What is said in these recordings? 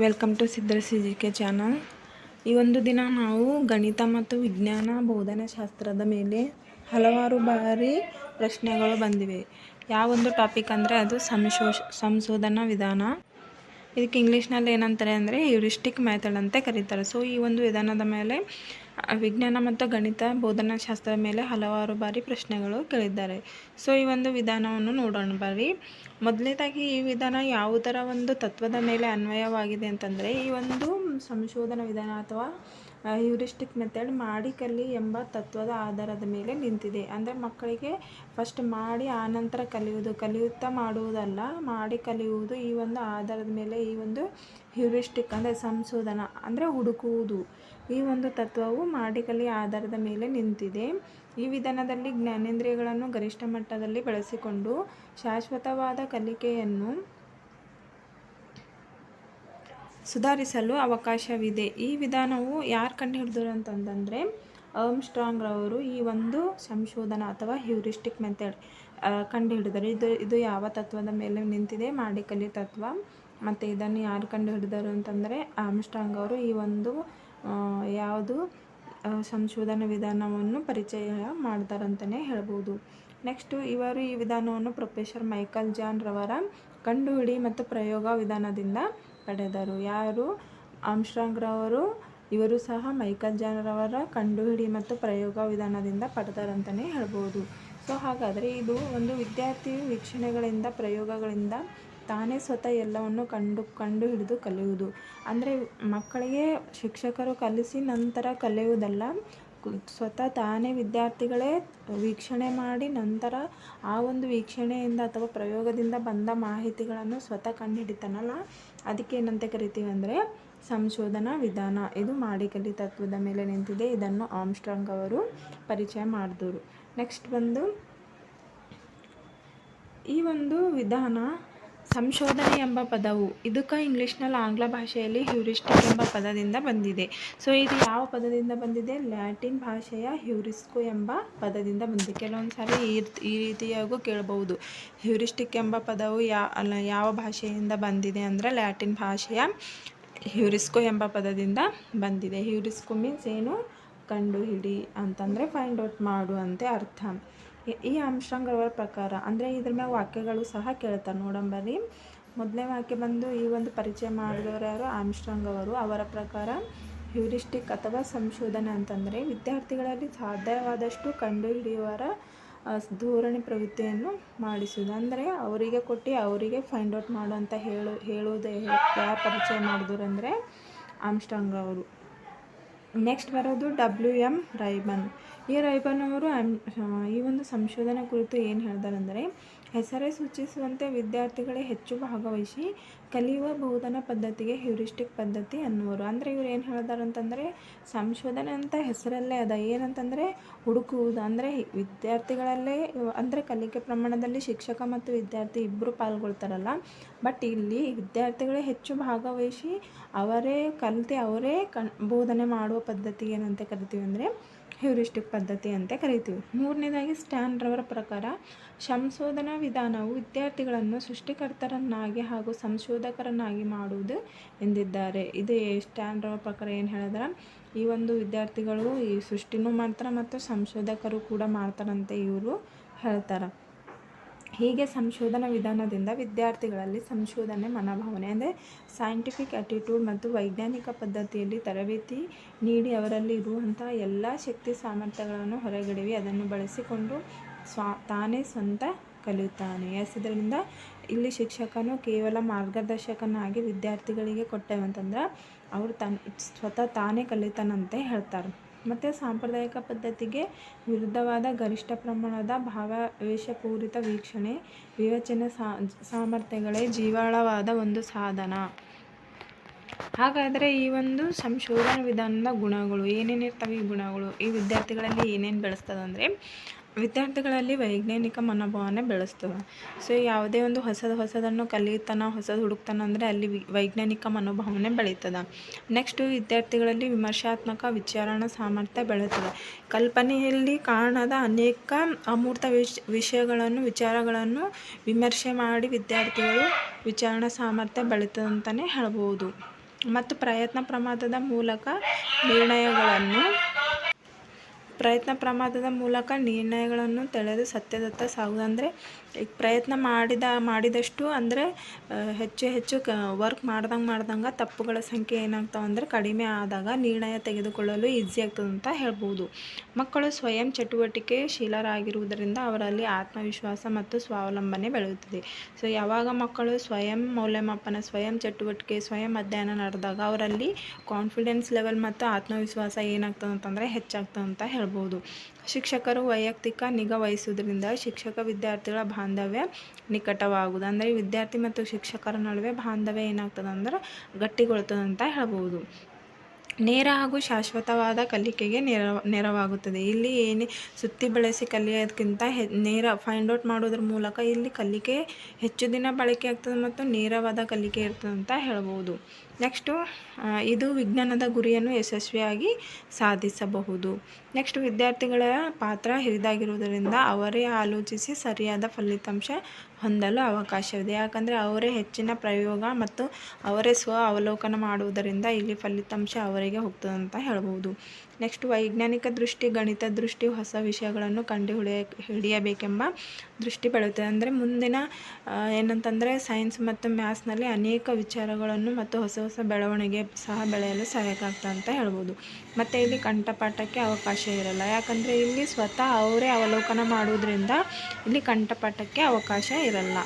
Welcome to Siddhara C G K channel ಈ ಒಂದು ದಿನ ನಾವು ಗಣಿತ ಮತ್ತು ವಿಜ್ಞಾನ ಬೋಧನಾ ಶಾಸ್ತ್ರದ ಮೇಲೆ ಹಲವಾರು ಬಾರಿ ಪ್ರಶ್ನೆಗಳು ಬಂದಿವೆ. ಯಾವೊಂದು ಟಾಪಿಕ್ ಅಂದರೆ ಅದು ಸಂಶೋಷ ಸಂಶೋಧನಾ ವಿಧಾನ. ಇದಕ್ಕೆ ಇಂಗ್ಲೀಷ್ನಲ್ಲಿ ಏನಂತಾರೆ ಅಂದರೆ ಯುರಿಸ್ಟಿಕ್ ಮೆಥಡ್ ಅಂತ ಕರೀತಾರೆ. ಸೊ ಈ ಒಂದು ವಿಧಾನದ ಮೇಲೆ ವಿಜ್ಞಾನ ಮತ್ತು ಗಣಿತ ಬೋಧನಾ ಶಾಸ್ತ್ರದ ಮೇಲೆ ಹಲವಾರು ಬಾರಿ ಪ್ರಶ್ನೆಗಳು ಕೇಳಿದ್ದಾರೆ. ಸೊ ಈ ಒಂದು ವಿಧಾನವನ್ನು ನೋಡೋಣ ಬರ್ರಿ ಮೊದಲನೇದಾಗಿ, ಈ ವಿಧಾನ ಯಾವುದರ ಒಂದು ತತ್ವದ ಮೇಲೆ ಅನ್ವಯವಾಗಿದೆ ಅಂತಂದರೆ, ಈ ಒಂದು ಸಂಶೋಧನಾ ವಿಧಾನ ಅಥವಾ ಹ್ಯೂರಿಸ್ಟಿಕ್ ಮೆಥಡ್ ಮಾಡಿ ಕಲಿ ಎಂಬ ತತ್ವದ ಆಧಾರದ ಮೇಲೆ ನಿಂತಿದೆ. ಅಂದರೆ ಮಕ್ಕಳಿಗೆ ಫಸ್ಟ್ ಮಾಡಿ, ಆನಂತರ ಕಲಿಯುವುದು. ಕಲಿಯುತ್ತಾ ಮಾಡುವುದಲ್ಲ, ಮಾಡಿ ಕಲಿಯುವುದು ಈ ಒಂದು ಆಧಾರದ ಮೇಲೆ ಈ ಒಂದು ಹ್ಯೂರಿಸ್ಟಿಕ್ ಅಂದರೆ ಸಂಶೋಧನಾ ಅಂದರೆ ಹುಡುಕುವುದು. ಈ ಒಂದು ತತ್ವವು ಮಾಡಿ ಕಲಿಯ ಆಧಾರದ ಮೇಲೆ ನಿಂತಿದೆ. ಈ ವಿಧಾನದಲ್ಲಿ ಜ್ಞಾನೇಂದ್ರಿಯಗಳನ್ನು ಗರಿಷ್ಠ ಮಟ್ಟದಲ್ಲಿ ಬಳಸಿಕೊಂಡು ಶಾಶ್ವತವಾದ ಕಲಿಕೆಯನ್ನು ಸುಧಾರಿಸಲು ಅವಕಾಶವಿದೆ. ಈ ವಿಧಾನವು ಯಾರು ಕಂಡುಹಿಡಿದ್ರು ಅಂತಂತಂದರೆ ಆರ್ಮ್ಸ್ಟ್ರಾಂಗ್ ಅವರು ಈ ಒಂದು ಸಂಶೋಧನಾ ಅಥವಾ ಹ್ಯೂರಿಸ್ಟಿಕ್ ಮೆಥಡ್ ಕಂಡುಹಿಡಿದರು ಇದು ಇದು ಯಾವ ತತ್ವದ ಮೇಲೆ ನಿಂತಿದೆ? ಮಾಡಿಕಲಿ ತತ್ವ. ಮತ್ತು ಇದನ್ನು ಯಾರು ಕಂಡುಹಿಡಿದರು ಅಂತಂದರೆ ಆರ್ಮ್ಸ್ಟ್ರಾಂಗ್ ಅವರು ಈ ಒಂದು ಯಾವುದು ಸಂಶೋಧನಾ ವಿಧಾನವನ್ನು ಪರಿಚಯ ಮಾಡ್ತಾರಂತಲೇ ಹೇಳ್ಬೋದು. ನೆಕ್ಸ್ಟು, ಇವರು ಈ ವಿಧಾನವನ್ನು ಪ್ರೊಫೆಸರ್ ಮೈಕಲ್ ಜಾನ್ ರವರ ಕಂಡುಹಿಡಿ ಮತ್ತು ಪ್ರಯೋಗ ವಿಧಾನದಿಂದ ಪಡೆದರು. ಯಾರು? ಆಮ್ಸ್ಟ್ರಾಂಗ್ ರವರು ಇವರು ಸಹ ಮೈಕಲ್ ಜಾನ್ ರವರ ಕಂಡುಹಿಡಿ ಮತ್ತು ಪ್ರಯೋಗ ವಿಧಾನದಿಂದ ಪಡೆದರಂತಲೇ ಹೇಳ್ಬೋದು. ಸೊ, ಹಾಗಾದರೆ ಇದು ಒಂದು ವಿದ್ಯಾರ್ಥಿ ವೀಕ್ಷಣೆಗಳಿಂದ, ಪ್ರಯೋಗಗಳಿಂದ ತಾನೇ ಸ್ವತಃ ಎಲ್ಲವನ್ನು ಕಂಡು ಕಂಡು ಹಿಡಿದು ಕಲಿಯುವುದು. ಅಂದರೆ ಮಕ್ಕಳಿಗೆ ಶಿಕ್ಷಕರು ಕಲಿಸಿ ನಂತರ ಕಲಿಯುವುದಲ್ಲ. ಸ್ವತಃ ತಾನೇ ವಿದ್ಯಾರ್ಥಿಗಳೇ ವೀಕ್ಷಣೆ ಮಾಡಿ ನಂತರ ಆ ಒಂದು ವೀಕ್ಷಣೆಯಿಂದ ಅಥವಾ ಪ್ರಯೋಗದಿಂದ ಬಂದ ಮಾಹಿತಿಗಳನ್ನು ಸ್ವತಃ ಕಂಡುಹಿಡಿತಾನಲ್ಲ. ಅದಕ್ಕೆ ಏನಂತ ಕರಿತೀವಿ ಅಂದರೆ ಸಂಶೋಧನಾ ವಿಧಾನ. ಇದು ಮಾಡಿಕಲಿ ತತ್ವದ ಮೇಲೆ ನಿಂತಿದೆ. ಇದನ್ನು ಆಮ್ಸ್ಟ್ರಾಂಗ್ ಅವರು ಪರಿಚಯ ಮಾಡಿದ್ರು. ನೆಕ್ಸ್ಟ್ ಬಂದು ಈ ಒಂದು ವಿಧಾನ ಸಂಶೋಧನೆ ಎಂಬ ಪದವು ಇದಕ್ಕೆ ಇಂಗ್ಲೀಷ್ನಲ್ಲಿ ಆಂಗ್ಲ ಭಾಷೆಯಲ್ಲಿ ಹ್ಯೂರಿಸ್ಟಿಕ್ ಎಂಬ ಪದದಿಂದ ಬಂದಿದೆ. ಸೊ, ಇದು ಯಾವ ಪದದಿಂದ ಬಂದಿದೆ? ಲ್ಯಾಟಿನ್ ಭಾಷೆಯ ಹ್ಯೂರಿಸ್ಕು ಎಂಬ ಪದದಿಂದ ಬಂದಿದೆ. ಕೆಲವೊಂದು ಸಾರಿ ಈ ಈ ರೀತಿಯಾಗೂ ಕೇಳಬಹುದು ಹ್ಯೂರಿಸ್ಟಿಕ್ ಎಂಬ ಪದವು ಯಾ ಯಾವ ಭಾಷೆಯಿಂದ ಬಂದಿದೆ ಅಂದರೆ ಲ್ಯಾಟಿನ್ ಭಾಷೆಯ ಹ್ಯೂರಿಸ್ಕು ಎಂಬ ಪದದಿಂದ ಬಂದಿದೆ. ಹ್ಯೂರಿಸ್ಕು ಮೀನ್ಸ್ ಏನು? ಕಂಡುಹಿಡಿ ಅಂತಂದರೆ ಫೈಂಡ್ ಔಟ್ ಮಾಡು ಅಂತ ಅರ್ಥ. ಈ- ಅಂಶಗಳ ಪ್ರಕಾರ, ಅಂದರೆ ಇದ್ರ ಮ್ಯಾಗ ವಾಕ್ಯಗಳು ಸಹ ಕೇಳ್ತಾರೆ ನೋಡಂಬರ್ರಿ ಮೊದಲನೇ ವಾಕ್ಯ ಬಂದು ಈ ಒಂದು ಪರಿಚಯ ಮಾಡಿದವರು ಯಾರು? ಆಮ್ಸ್ಟ್ರಾಂಗ್ ಅವರು ಅವರ ಪ್ರಕಾರ, ಹ್ಯೂರಿಸ್ಟಿಕ್ ಅಥವಾ ಸಂಶೋಧನೆ ಅಂತಂದರೆ ವಿದ್ಯಾರ್ಥಿಗಳಲ್ಲಿ ಸಾಧ್ಯವಾದಷ್ಟು ಕಂಡುಹಿಡಿಯುವರ ಧೋರಣೆ ಪ್ರವೃತ್ತಿಯನ್ನು ಮಾಡಿಸುವುದು. ಅಂದರೆ ಅವರಿಗೆ ಕೊಟ್ಟು ಅವರಿಗೆ ಫೈಂಡ್ ಔಟ್ ಮಾಡು ಅಂತ ಹೇಳು ಹೇಳುವುದೇ ಯಾರು ಪರಿಚಯ ಮಾಡಿದ್ರು ಅಂದರೆ ಆಮ್ಸ್ಟ್ರಾಂಗ್ ಅವರು ನೆಕ್ಸ್ಟ್ ಬರೋದು ಡಬ್ಲ್ಯೂ ಎಂ ರೈಬನ್ ಈ ರೈಬನ್ ಅವರು ಈ ಒಂದು ಸಂಶೋಧನೆ ಕುರಿತು ಏನು ಹೇಳ್ತಾರಂದರೆ ಹೆಸರೇ ಸೂಚಿಸುವಂತೆ ವಿದ್ಯಾರ್ಥಿಗಳೇ ಹೆಚ್ಚು ಭಾಗವಹಿಸಿ ಕಲಿಯುವ ಬೋಧನಾ ಪದ್ಧತಿಗೆ ಹ್ಯೂರಿಸ್ಟಿಕ್ ಪದ್ಧತಿ ಅನ್ನುವರು. ಅಂದರೆ ಇವ್ರು ಏನು ಹೇಳಿದಾರೆ ಅಂತಂದರೆ ಸಂಶೋಧನೆ ಅಂತ ಹೆಸರಲ್ಲೇ ಅದ. ಏನಂತಂದರೆ, ಹುಡುಕುವುದು. ಅಂದರೆ ವಿದ್ಯಾರ್ಥಿಗಳಲ್ಲೇ, ಅಂದರೆ ಕಲಿಕೆ ಪ್ರಮಾಣದಲ್ಲಿ ಶಿಕ್ಷಕ ಮತ್ತು ವಿದ್ಯಾರ್ಥಿ ಇಬ್ಬರು ಪಾಲ್ಗೊಳ್ತಾರಲ್ಲ. ಬಟ್ ಇಲ್ಲಿ ವಿದ್ಯಾರ್ಥಿಗಳೇ ಹೆಚ್ಚು ಭಾಗವಹಿಸಿ ಅವರೇ ಕಲಿತು ಅವರೇ ಕಣ್, ಬೋಧನೆ ಮಾಡುವ ಪದ್ಧತಿ ಏನಂತ ಕರಿತೀವಿ ಅಂದರೆ ಹ್ಯೂರಿಸ್ಟಿಕ್ ಪದ್ಧತಿ ಅಂತ ಕರಿತೀವಿ. ಮೂರನೇದಾಗಿ ಸ್ಟ್ಯಾನ್ ರವರ ಪ್ರಕಾರ ಸಂಶೋಧನಾ ವಿಧಾನವು ವಿದ್ಯಾರ್ಥಿಗಳನ್ನು ಸೃಷ್ಟಿಕರ್ತರನ್ನಾಗಿ ಹಾಗೂ ಸಂಶೋಧಕರನ್ನಾಗಿ ಮಾಡುವುದು ಎಂದಿದ್ದಾರೆ. ಇದು ಸ್ಟ್ಯಾನ್ ರವರ ಪ್ರಕಾರ ಏನು ಹೇಳಿದ್ರೆ? ಈ ಒಂದು ವಿದ್ಯಾರ್ಥಿಗಳು ಈ ಸೃಷ್ಟಿನೂ ಮಾಡ್ತಾರೆ ಮತ್ತು ಸಂಶೋಧಕರು ಕೂಡ ಮಾಡ್ತಾರಂತೆ ಇವರು ಹೇಳ್ತಾರೆ. ಹೀಗೆ ಸಂಶೋಧನಾ ವಿಧಾನದಿಂದ ವಿದ್ಯಾರ್ಥಿಗಳಲ್ಲಿ ಸಂಶೋಧನೆ ಮನೋಭಾವನೆ, ಅಂದರೆ ಸೈಂಟಿಫಿಕ್ ಆ್ಯಟಿಟ್ಯೂಡ್ ಮತ್ತು ವೈಜ್ಞಾನಿಕ ಪದ್ಧತಿಯಲ್ಲಿ ತರಬೇತಿ ನೀಡಿ ಅವರಲ್ಲಿ ಇರುವಂಥ ಎಲ್ಲ ಶಕ್ತಿ ಸಾಮರ್ಥ್ಯಗಳನ್ನು ಹೊರಗಿಡವಿ, ಅದನ್ನು ಬಳಸಿಕೊಂಡು ಸ್ವ, ತಾನೇ ಸ್ವಂತ ಕಲಿಯುತ್ತಾನೆ. ಎಸ್ ಇದರಿಂದ ಇಲ್ಲಿ ಶಿಕ್ಷಕನು ಕೇವಲ ಮಾರ್ಗದರ್ಶಕನಾಗಿ ವಿದ್ಯಾರ್ಥಿಗಳಿಗೆ ಕೊಟ್ಟೆವಂತಂದ್ರೆ, ಅವರು ತನ್ನ ಸ್ವತಃ ತಾನೇ ಕಲಿತಾನಂತೆ ಹೇಳ್ತಾರೆ. ಮತ್ತು ಸಾಂಪ್ರದಾಯಿಕ ಪದ್ಧತಿಗೆ ವಿರುದ್ಧವಾದ ಗರಿಷ್ಠ ಪ್ರಮಾಣದ ಭಾವಾವೇಶಪೂರಿತ ವೀಕ್ಷಣೆ, ವಿವೇಚನೆ ಸಾಮರ್ಥ್ಯಗಳೇ ಜೀವಾಳವಾದ ಒಂದು ಸಾಧನ. ಹಾಗಾದರೆ ಈ ಒಂದು ಸಂಶೋಧನಾ ವಿಧಾನದ ಗುಣಗಳು, ಏನೇನಿರ್ತವೆ ಈ ಗುಣಗಳು, ಈ ವಿದ್ಯಾರ್ಥಿಗಳಲ್ಲಿ ಏನೇನು ಬೆಳೆಸ್ತದೆ ಅಂದರೆ ವಿದ್ಯಾರ್ಥಿಗಳಲ್ಲಿ ವೈಜ್ಞಾನಿಕ ಮನೋಭಾವನೆ ಬೆಳೆಸ್ತದೆ. ಸೊ, ಯಾವುದೇ ಒಂದು ಹೊಸದು ಹೊಸದನ್ನು ಕಲಿತಾನ ಹೊಸದು ಹುಡುಕ್ತಾನ ಅಂದರೆ ಅಲ್ಲಿ ವೈಜ್ಞಾನಿಕ ಮನೋಭಾವನೆ ಬೆಳೀತದೆ. ನೆಕ್ಸ್ಟು ವಿದ್ಯಾರ್ಥಿಗಳಲ್ಲಿ ವಿಮರ್ಶಾತ್ಮಕ ವಿಚಾರಣಾ ಸಾಮರ್ಥ್ಯ ಬೆಳೆಯುತ್ತದೆ ಕಲ್ಪನೆಯಲ್ಲಿ ಕಾಣದ ಅನೇಕ ಅಮೂರ್ತ ವಿಷ, ವಿಷಯಗಳನ್ನು, ವಿಚಾರಗಳನ್ನು ವಿಮರ್ಶೆ ಮಾಡಿ ವಿದ್ಯಾರ್ಥಿಗಳು ವಿಚಾರಣಾ ಸಾಮರ್ಥ್ಯ ಬೆಳೀತದೆ ಅಂತಲೇ ಹೇಳ್ಬೋದು. ಮತ್ತು ಪ್ರಯತ್ನ ಪ್ರಮಾದದ ಮೂಲಕ ನಿರ್ಣಯಗಳನ್ನು ಪ್ರಯತ್ನ ಪ್ರಮಾದದ ಮೂಲಕ ನಿರ್ಣಯಗಳನ್ನು ತಳೆದು ಸತ್ಯದತ್ತ ಸಾಗುವುದು ಅಂದರೆ ಈಗ ಪ್ರಯತ್ನ ಮಾಡಿದ, ಮಾಡಿದಷ್ಟು ಅಂದರೆ ಹೆಚ್ಚು ಹೆಚ್ಚು ಕ ವರ್ಕ್ ಮಾಡ್ದಂಗೆ ಮಾಡ್ದಂಗೆ ತಪ್ಪುಗಳ ಸಂಖ್ಯೆ ಏನಾಗ್ತಾವೆ ಅಂದರೆ ಕಡಿಮೆ ಆದಾಗ ನಿರ್ಣಯ ತೆಗೆದುಕೊಳ್ಳಲು ಈಸಿ ಆಗ್ತದೆ ಅಂತ ಹೇಳ್ಬೋದು. ಮಕ್ಕಳು ಸ್ವಯಂ ಚಟುವಟಿಕೆ ಶೀಲರಾಗಿರುವುದರಿಂದ ಅವರಲ್ಲಿ ಆತ್ಮವಿಶ್ವಾಸ ಮತ್ತು ಸ್ವಾವಲಂಬನೆ ಬೆಳೆಯುತ್ತದೆ. ಸೊ ಯಾವಾಗ ಮಕ್ಕಳು ಸ್ವಯಂ ಮೌಲ್ಯಮಾಪನ, ಸ್ವಯಂ ಚಟುವಟಿಕೆ, ಸ್ವಯಂ ಅಧ್ಯಯನ ನಡೆದಾಗ ಅವರಲ್ಲಿ ಕಾನ್ಫಿಡೆನ್ಸ್ ಲೆವೆಲ್ ಮತ್ತು ಆತ್ಮವಿಶ್ವಾಸ ಏನಾಗ್ತದೆ ಅಂತಂದರೆ ಹೆಚ್ಚಾಗ್ತದೆ ಅಂತ ಹೇಳ್ಬೋದು. ಶಿಕ್ಷಕರು ವೈಯಕ್ತಿಕ ನಿಗಾ ವಹಿಸುವುದರಿಂದ ಶಿಕ್ಷಕ ವಿದ್ಯಾರ್ಥಿಗಳ ಬಾಂಧವ್ಯ ನಿಕಟವಾಗುವುದು. ಅಂದರೆ ವಿದ್ಯಾರ್ಥಿ ಮತ್ತು ಶಿಕ್ಷಕರ ನಡುವೆ ಬಾಂಧವ್ಯ ಏನಾಗ್ತದೆ ಅಂದ್ರೆ ಗಟ್ಟಿಗೊಳ್ತದೆ ಅಂತ ಹೇಳ್ಬೋದು. ನೇರ ಹಾಗೂ ಶಾಶ್ವತವಾದ ಕಲಿಕೆಗೆ ನೆರ ನೆರವಾಗುತ್ತದೆ. ಇಲ್ಲಿ ಏನೇ ಸುತ್ತಿ ಬೆಳೆಸಿ ಕಲಿಯೋದಕ್ಕಿಂತ ಹೆ, ನೇರ ಫೈಂಡ್ ಔಟ್ ಮಾಡೋದ್ರ ಮೂಲಕ ಇಲ್ಲಿ ಕಲಿಕೆ ಹೆಚ್ಚು ದಿನ ಬಳಕೆ ಆಗ್ತದೆ ಮತ್ತು ನೇರವಾದ ಕಲಿಕೆ ಇರ್ತದೆ ಅಂತ ಹೇಳ್ಬೋದು. ನೆಕ್ಸ್ಟು ಇದು ವಿಜ್ಞಾನದ ಗುರಿಯನ್ನು ಯಶಸ್ವಿಯಾಗಿ ಸಾಧಿಸಬಹುದು. ನೆಕ್ಸ್ಟ್ ವಿದ್ಯಾರ್ಥಿಗಳ ಪಾತ್ರ ಹಿರಿದಾಗಿರುವುದರಿಂದ ಅವರೇ ಆಲೋಚಿಸಿ ಸರಿಯಾದ ಫಲಿತಾಂಶ ಹೊಂದಲು ಅವಕಾಶವಿದೆ. ಯಾಕಂದರೆ ಅವರೇ ಹೆಚ್ಚಿನ ಪ್ರಯೋಗ ಮತ್ತು ಅವರೇ ಸ್ವ ಅವಲೋಕನ ಮಾಡುವುದರಿಂದ ಇಲ್ಲಿ ಫಲಿತಾಂಶ ಅವರಿಗೆ ಹೋಗ್ತದೆ ಅಂತ ಹೇಳ್ಬೋದು. ನೆಕ್ಸ್ಟ್ ವೈಜ್ಞಾನಿಕ ದೃಷ್ಟಿ, ಗಣಿತ ದೃಷ್ಟಿ, ಹೊಸ ವಿಷಯಗಳನ್ನು ಕಂಡುಹಿಡಿಯ, ಹಿಡಿಯಬೇಕೆಂಬ ದೃಷ್ಟಿ ಬೆಳೆಯುತ್ತದೆ ಅಂದರೆ ಮುಂದಿನ ಏನಂತಂದರೆ ಸೈನ್ಸ್ ಮತ್ತು ಮ್ಯಾಥ್ಸ್ನಲ್ಲಿ ಅನೇಕ ವಿಚಾರಗಳನ್ನು ಮತ್ತು ಹೊಸ ಹೊಸ ಬೆಳವಣಿಗೆ ಸಹ ಬೆಳೆಯಲು ಸಹಾಯಕ ಅಂತ ಹೇಳ್ಬೋದು. ಮತ್ತು ಇಲ್ಲಿ ಕಂಠಪಾಠಕ್ಕೆ ಅವಕಾಶ ಇರಲ್ಲ. ಯಾಕಂದರೆ ಇಲ್ಲಿ ಸ್ವತಃ ಅವರೇ ಅವಲೋಕನ ಮಾಡುವುದರಿಂದ ಇಲ್ಲಿ ಕಂಠಪಾಠಕ್ಕೆ ಅವಕಾಶ ಇರಲ್ಲ.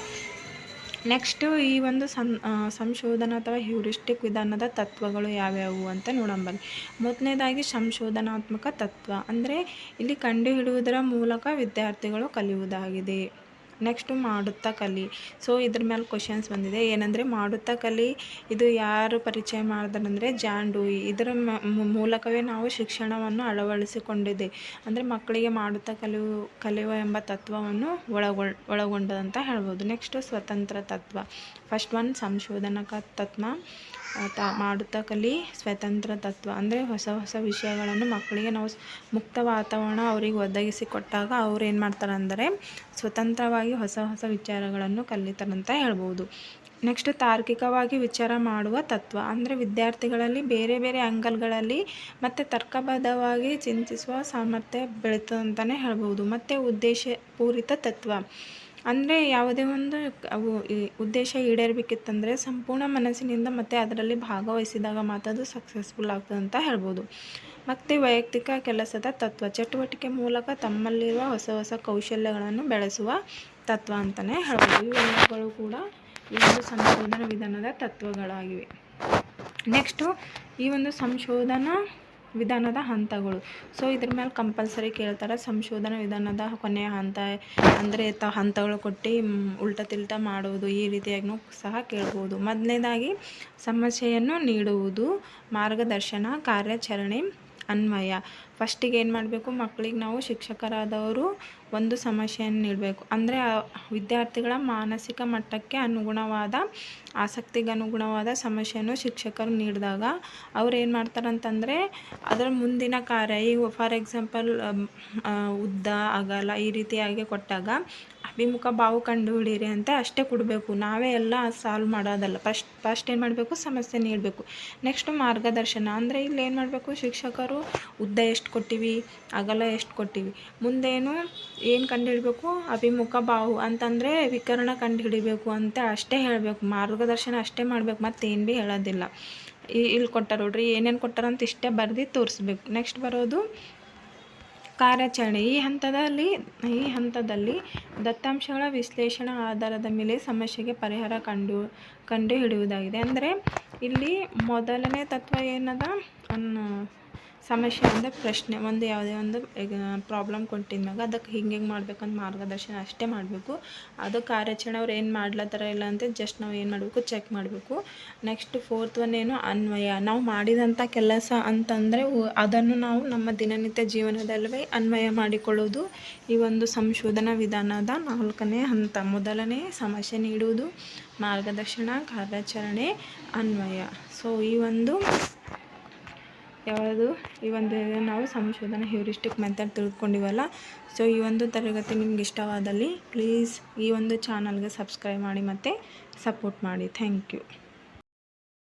ನೆಕ್ಸ್ಟು ಈ ಒಂದು ಸಂ ಸಂಶೋಧನಾ ಅಥವಾ ಹ್ಯೂರಿಸ್ಟಿಕ್ ವಿಧಾನದ ತತ್ವಗಳು ಯಾವ್ಯಾವು ಅಂತ ನೋಡಂಬಲ್ಲಿ ಮೊದಲನೇದಾಗಿ ಸಂಶೋಧನಾತ್ಮಕ ತತ್ವ. ಅಂದರೆ ಇಲ್ಲಿ ಕಂಡುಹಿಡುವುದರ ಮೂಲಕ ವಿದ್ಯಾರ್ಥಿಗಳು ಕಲಿಯುವುದಾಗಿದೆ. ನೆಕ್ಸ್ಟು ಮಾಡುತ್ತಾ ಕಲಿ. ಸೊ ಇದ್ರ ಮೇಲೆ ಕ್ವಶನ್ಸ್ ಬಂದಿದೆ. ಏನಂದರೆ, ಮಾಡುತ್ತಾ ಕಲಿ, ಇದು ಯಾರು ಪರಿಚಯ ಮಾಡಿದ್ರಂದರೆ ಜಾನ್ ಡೂಯಿ. ಇದರ ಮೂಲಕವೇ ನಾವು ಶಿಕ್ಷಣವನ್ನು ಅಳವಡಿಸಿಕೊಂಡಿದೆ. ಅಂದರೆ, ಮಕ್ಕಳಿಗೆ ಮಾಡುತ್ತಾ ಕಲಿಯು, ಕಲಿಯುವ ಎಂಬ ತತ್ವವನ್ನು ಒಳಗೊಳ್, ಒಳಗೊಂಡದಂತ ಹೇಳ್ಬೋದು. ನೆಕ್ಸ್ಟು ಸ್ವತಂತ್ರ ತತ್ವ. ಫಸ್ಟ್ ಒನ್ ಸಂಶೋಧನಕ ತತ್ವ. ತ ಮಾಡುತ್ತಾ ಕಲಿ ಸ್ವತಂತ್ರ ತತ್ವ. ಅಂದರೆ ಹೊಸ ಹೊಸ ವಿಷಯಗಳನ್ನು ಮಕ್ಕಳಿಗೆ ನಾವು ಮುಕ್ತ ವಾತಾವರಣ ಅವರಿಗೆ ಒದಗಿಸಿ ಕೊಟ್ಟಾಗ ಅವ್ರು ಏನು ಮಾಡ್ತಾರೆ ಅಂದರೆ ಸ್ವತಂತ್ರವಾಗಿ ಹೊಸ ಹೊಸ ವಿಚಾರಗಳನ್ನು ಕಲಿತಾರಂತ ಹೇಳ್ಬೋದು. ನೆಕ್ಸ್ಟ್ ತಾರ್ಕಿಕವಾಗಿ ವಿಚಾರ ಮಾಡುವ ತತ್ವ. ಅಂದರೆ ವಿದ್ಯಾರ್ಥಿಗಳಲ್ಲಿ ಬೇರೆ ಬೇರೆ ಆ್ಯಂಗಲ್ಗಳಲ್ಲಿ ಮತ್ತು ತರ್ಕಬದ್ಧವಾಗಿ ಚಿಂತಿಸುವ ಸಾಮರ್ಥ್ಯ ಬೆಳೀತದೆ ಅಂತಲೇ ಹೇಳ್ಬೋದು. ಮತ್ತು ಉದ್ದೇಶ ಪೂರಿತ ತತ್ವ. ಅಂದರೆ ಯಾವುದೇ ಒಂದು ಅವು ಉದ್ದೇಶ ಈಡೇರಬೇಕಿತ್ತಂದರೆ ಸಂಪೂರ್ಣ ಮನಸ್ಸಿನಿಂದ ಮತ್ತು ಅದರಲ್ಲಿ ಭಾಗವಹಿಸಿದಾಗ ಮಾತ್ರ ಅದು ಸಕ್ಸಸ್ಫುಲ್ ಆಗ್ತದೆ ಅಂತ ಹೇಳ್ಬೋದು. ಮತ್ತು ವೈಯಕ್ತಿಕ ಕೆಲಸದ ತತ್ವ, ಚಟುವಟಿಕೆ ಮೂಲಕ ತಮ್ಮಲ್ಲಿರುವ ಹೊಸ ಹೊಸ ಕೌಶಲ್ಯಗಳನ್ನು ಬೆಳೆಸುವ ತತ್ವ ಅಂತಲೇ ಹೇಳ್ಬೋದು. ಇವೆಲ್ಲಗಳು ಕೂಡ ಈ ಒಂದು ಸಂಶೋಧನಾ ವಿಧಾನದ ತತ್ವಗಳಾಗಿವೆ. ನೆಕ್ಸ್ಟು ಈ ಒಂದು ಸಂಶೋಧನಾ ವಿಧಾನದ ಹಂತಗಳು. ಸೊ ಇದ್ರ ಮೇಲೆ ಕಂಪಲ್ಸರಿ ಕೇಳ್ತಾರೆ ಸಂಶೋಧನಾ ವಿಧಾನದ ಕೊನೆಯ ಹಂತ, ಅಂದರೆ ತ ಹಂತಗಳು ಕೊಟ್ಟು ಉಲ್ಟ ತಿಲ್ಟ ಮಾಡುವುದು ಈ ರೀತಿಯಾಗಿಯೂ ಸಹ ಕೇಳ್ಬೋದು. ಮೊದಲನೇದಾಗಿ, ಸಮಸ್ಯೆಯನ್ನು ನೀಡುವುದು ಮಾರ್ಗದರ್ಶನ, ಕಾರ್ಯಾಚರಣೆ, ಅನ್ವಯ. ಫಸ್ಟಿಗೆ ಏನು ಮಾಡಬೇಕು? ಮಕ್ಕಳಿಗೆ ನಾವು ಶಿಕ್ಷಕರಾದವರು ಒಂದು ಸಮಸ್ಯೆಯನ್ನು ನೀಡಬೇಕು. ಅಂದರೆ ವಿದ್ಯಾರ್ಥಿಗಳ ಮಾನಸಿಕ ಮಟ್ಟಕ್ಕೆ ಅನುಗುಣವಾದ, ಆಸಕ್ತಿಗೆ ಅನುಗುಣವಾದ ಸಮಸ್ಯೆಯನ್ನು ಶಿಕ್ಷಕರು ನೀಡಿದಾಗ ಅವ್ರು ಏನು ಮಾಡ್ತಾರಂತಂದರೆ, ಅದರ ಮುಂದಿನ ಕಾರ್ಯ ಈಗ ಫಾರ್ ಎಕ್ಸಾಂಪಲ್ ಉದ್ದ, ಅಗಲ ಈ ರೀತಿಯಾಗಿ ಕೊಟ್ಟಾಗ ಅಭಿಮುಖ ಬಾವು ಕಂಡು ಹಿಡೀರಿ ಅಂತ ಅಷ್ಟೇ ಕೊಡಬೇಕು. ನಾವೇ ಎಲ್ಲ ಸಾಲ್ವ್ ಮಾಡೋದಲ್ಲ. ಫಸ್ಟ್ ಫಸ್ಟ್ ಏನು ಮಾಡಬೇಕು? ಸಮಸ್ಯೆ ನೀಡಬೇಕು. ನೆಕ್ಸ್ಟು ಮಾರ್ಗದರ್ಶನ. ಅಂದರೆ ಇಲ್ಲಿ ಏನು ಮಾಡಬೇಕು? ಶಿಕ್ಷಕರು ಉದ್ದ ಎಷ್ಟು ಕೊಟ್ಟಿವಿ, ಅಗಲ ಎಷ್ಟು ಕೊಟ್ಟಿವಿ. ಮುಂದೇನು ಏನು ಕಂಡುಹಿಡಬೇಕು? ಅಭಿಮುಖ ಬಾಹು. ಅಂತಂದರೆ ವಿಕರ್ಣ ಕಂಡುಹಿಡಿಬೇಕು ಅಂತ ಅಷ್ಟೇ ಹೇಳಬೇಕು. ಮಾರ್ಗದರ್ಶನ ಅಷ್ಟೇ ಮಾಡಬೇಕು. ಮತ್ತೇನು ಭೀ ಹೇಳೋದಿಲ್ಲ. ಇಲ್ಲಿ ಕೊಟ್ಟಾರ ನೋಡ್ರಿ. ಏನೇನು ಕೊಟ್ಟಾರಂತ ಇಷ್ಟೇ ಬರೆದು ತೋರಿಸ್ಬೇಕು. ನೆಕ್ಸ್ಟ್ ಬರೋದು ಕಾರ್ಯಾಚರಣೆ. ಈ ಹಂತದಲ್ಲಿ ಈ ಹಂತದಲ್ಲಿ ದತ್ತಾಂಶಗಳ ವಿಶ್ಲೇಷಣಾ ಆಧಾರದ ಮೇಲೆ ಸಮಸ್ಯೆಗೆ ಪರಿಹಾರ ಕಂಡು, ಕಂಡುಹಿಡಿಯುವುದಾಗಿದೆ. ಅಂದರೆ ಇಲ್ಲಿ ಮೊದಲನೇ ತತ್ವ ಏನದ? ಸಮಸ್ಯೆ ಅಂದರೆ ಪ್ರಶ್ನೆ, ಒಂದು ಯಾವುದೇ ಒಂದು ಪ್ರಾಬ್ಲಮ್ ಕೊಟ್ಟಿದ್ಮ್ಯಾಗ ಅದಕ್ಕೆ ಹಿಂಗೆ ಹಿಂಗೆ ಮಾಡ್ಬೇಕಂತ ಮಾರ್ಗದರ್ಶನ ಅಷ್ಟೇ ಮಾಡಬೇಕು. ಅದು ಕಾರ್ಯಾಚರಣೆ ಅವ್ರು ಏನು ಮಾಡ್ಲತ್ತಾರ ಇಲ್ಲ ಅಂತ ಜಸ್ಟ್ ನಾವು ಏನು ಮಾಡಬೇಕು ಚೆಕ್ ಮಾಡಬೇಕು. ನೆಕ್ಸ್ಟ್ ಫೋರ್ತ್ ಒನ್ ಏನು, ಅನ್ವಯ. ನಾವು ಮಾಡಿದಂಥ ಕೆಲಸ ಅಂತಂದರೆ ಅದನ್ನು ನಾವು ನಮ್ಮ ದಿನನಿತ್ಯ ಜೀವನದಲ್ಲವೇ ಅನ್ವಯ ಮಾಡಿಕೊಳ್ಳೋದು. ಈ ಒಂದು ಸಂಶೋಧನಾ ವಿಧಾನದ ನಾಲ್ಕನೇ ಹಂತ. ಮೊದಲನೇ, ಸಮಸ್ಯೆ ನೀಡುವುದು. ಮಾರ್ಗದರ್ಶನ, ಕಾರ್ಯಾಚರಣೆ, ಅನ್ವಯ. ಸೊ ಈ ಒಂದು ಯಾವುದು? ಈ ಒಂದು ನಾವು ಸಂಶೋಧನೆ ಹ್ಯೂರಿಸ್ಟಿಕ್ ಮೆಥಡ್ ತಿಳ್ಕೊಂಡಿವಲ್ಲ. ಸೊ ಈ ಒಂದು ತರಗತಿ ನಿಮ್ಗೆ ಇಷ್ಟವಾದಲ್ಲಿ ಪ್ಲೀಸ್ ಈ ಒಂದು ಚಾನಲ್ಗೆ ಸಬ್ಸ್ಕ್ರೈಬ್ ಮಾಡಿ ಮತ್ತು ಸಪೋರ್ಟ್ ಮಾಡಿ. Thank you